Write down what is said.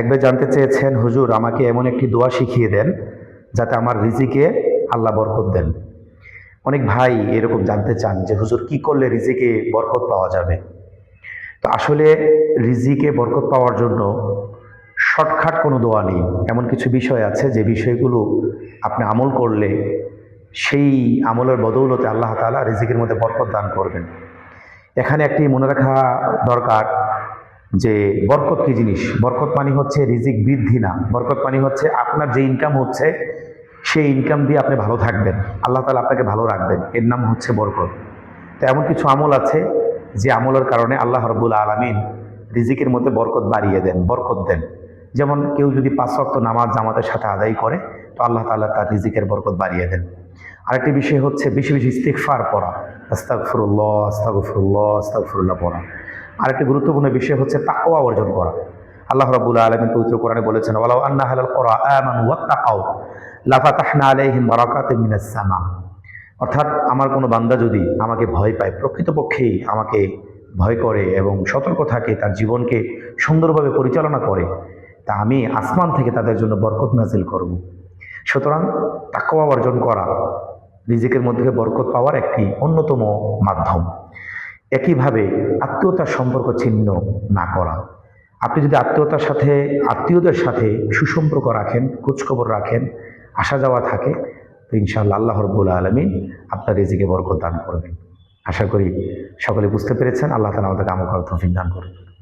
একবার জানতে চেয়েছেন, হুজুর, আমাকে এমন একটি দোয়া শিখিয়ে দেন যাতে আমার রিজিকে আল্লাহ বরকত দেন। অনেক ভাই এরকম জানতে চান যে, হুজুর, কি করলে রিজিকে বরকত পাওয়া যাবে? তো আসলে রিজিকে বরকত পাওয়ার জন্য শর্টকাট কোনো দোয়া নেই। এমন কিছু বিষয় আছে যে বিষয়গুলো আপনি আমল করলে সেই আমলের বদৌলতে আল্লাহ তাআলা রিজিকের মধ্যে বরকত দান করবেন। এখানে একটি মনে রাখা দরকার যে বরকত কি জিনিস? বরকত মানে হচ্ছে রিজিক বৃদ্ধি না। বরকত মানে হচ্ছে আপনার যে ইনকাম হচ্ছে, সেই ইনকাম দিয়ে আপনি ভালো থাকবেন। আল্লাহ তালা আপনাকে ভালো রাখবেন। এর নাম হচ্ছে বরকত। তো এমন কিছু আমল আছে যে আমলের কারণে আল্লাহ রব্বুল আলমিন রিজিকের মধ্যে বরকত বাড়িয়ে দেন, বরকত দেন। যেমন কেউ যদি পাঁচ ওয়াক্ত নামাজ জামাতের সাথে আদায় করে, তো আল্লাহ তাআলা তার রিজিকের বরকত বাড়িয়ে দেন। আরেকটি বিষয় হচ্ছে বেশি বেশি ইস্তেকফার পড়া। আস্তাগফিরুল্লাহ আস্তাগফিরুল্লাহ আস্তাগফিরুল্লাহ পড়া। আরেকটি গুরুত্বপূর্ণ বিষয় হচ্ছে তাকওয়া অর্জন করা। আল্লাহ রাব্বুল আলামিন পবিত্র কোরআনে বলেছেন, ওয়ালাউ আন্না আহলাল কুরআ আমানু ওয়াত্তাকাউ লাফাতাহনা আলাইহিম বারাকাতিন মিনাস সামা। অর্থাৎ আমার কোনো বান্দা যদি আমাকে ভয় পায় প্রকৃতপক্ষেই আমাকে ভয় করে এবং সতর্ক থাকে, তার জীবনকে সুন্দরভাবে পরিচালনা করে, তা আমি আসমান থেকে তাদের জন্য বরকত নাজিল করব। সুতরাং তাকওয়া অর্জন করা রিজিকের মধ্যে বরকত পাওয়ার একটি অন্যতম মাধ্যম। একইভাবে আত্মীয়তার সম্পর্ক ছিন্ন না করা। আপনি যদি আত্মীয়তার সাথে, আত্মীয়দের সাথে সুসম্পর্ক রাখেন, খোঁজখবর রাখেন, আসা যাওয়া থাকে, তো ইনশাআল্লাহ আল্লাহ রব্বুল আলমিন আপনার রেজিকে বরকত দান করবেন। আশা করি সকলে বুঝতে পেরেছেন। আল্লাহ তালা আমাদের আমল করার দান করবেন